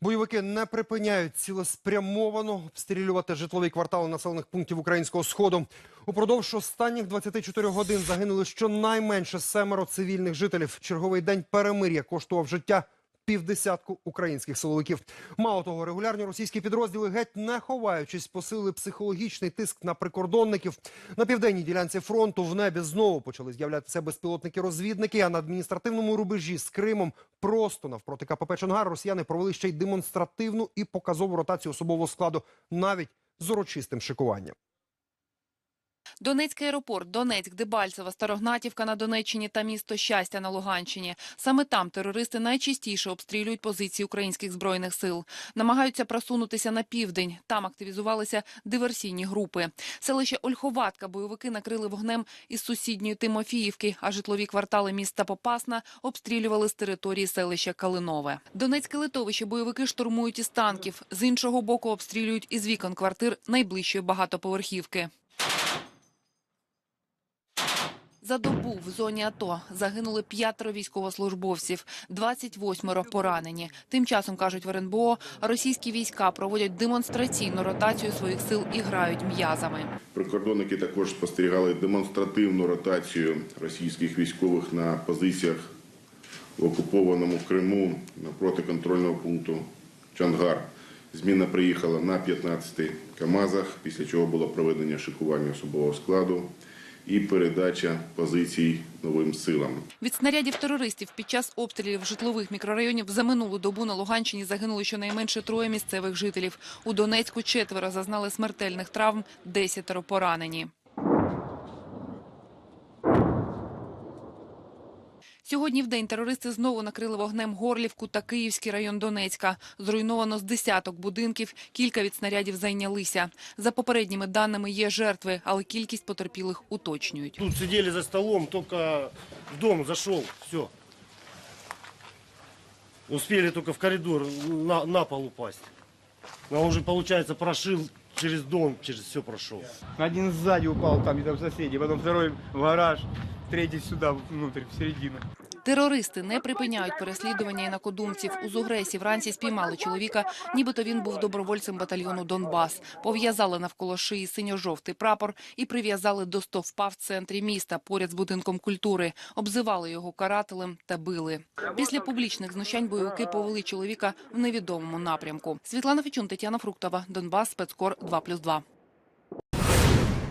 Бойовики не припиняють цілеспрямовано обстрілювати житлові квартали населених пунктів українського сходу. Упродовж останніх 24 годин загинули щонайменше семеро цивільних жителів. Черговий день перемир'я коштував життя півдесятку українських силовиків. Мало того, регулярні російські підрозділи геть не ховаючись, посилили психологічний тиск на прикордонників. На південній ділянці фронту в небі знову почали з'являтися безпілотники-розвідники. А на адміністративному рубежі з Кримом просто навпроти КПП Чонгар росіяни провели ще й демонстративну і показову ротацію особового складу, навіть з урочистим шикуванням. Донецький аеропорт, Донецьк, Дебальцево, Старогнатівка на Донеччині та місто Щастя на Луганщині. Саме там терористи найчастіше обстрілюють позиції українських збройних сил. Намагаються просунутися на південь. Там активізувалися диверсійні групи. Селище Ольховатка бойовики накрили вогнем із сусідньої Тимофіївки, а житлові квартали міста Попасна обстрілювали з території селища Калинове. Донецьке литовище бойовики штурмують із танків. З іншого боку обстрілюють із вікон квартир найближчої багатоповерхівки. За добу в зоні АТО загинули п'ятеро військовослужбовців, 28 поранені. Тим часом, кажуть в РНБО, російські війська проводять демонстраційну ротацію своїх сил і грають м'язами. Прикордонники також спостерігали демонстративну ротацію російських військових на позиціях в окупованому Криму напроти контрольного пункту Чангар. Зміна приїхала на 15 КАМАЗах, після чого було проведення шикування особового складу і передача позицій новим силам. Від снарядів терористів під час обстрілів житлових мікрорайонів за минулу добу на Луганщині загинули щонайменше троє місцевих жителів. У Донецьку четверо зазнали смертельних травм, десятеро поранені. Сьогодні в день терористи знову накрили вогнем Горлівку та Київський район Донецька. Зруйновано з десяток будинків, кілька від снарядів зайнялися. За попередніми даними є жертви, але кількість потерпілих уточнюють. Тут сидели за столом, только в дом зашел, все. Успели только в коридор на, на пол упасть. Он уже, получается, прошил через дом, через все прошел. Один сзади упал там где-то в потом второй в гараж, третий сюда внутрь, в. Терористи не припиняють переслідування інакодумців. У Зугресі вранці спіймали чоловіка, нібито він був добровольцем батальйону Донбас. Пов'язали навколо шиї синьо-жовтий прапор і прив'язали до стовпа в центрі міста, поряд з будинком культури. Обзивали його карателем та били. Після публічних знущань бойовики повели чоловіка в невідомому напрямку. Світлана Фічун, Тетяна Фруктова, Донбас, спецкор 2+,2.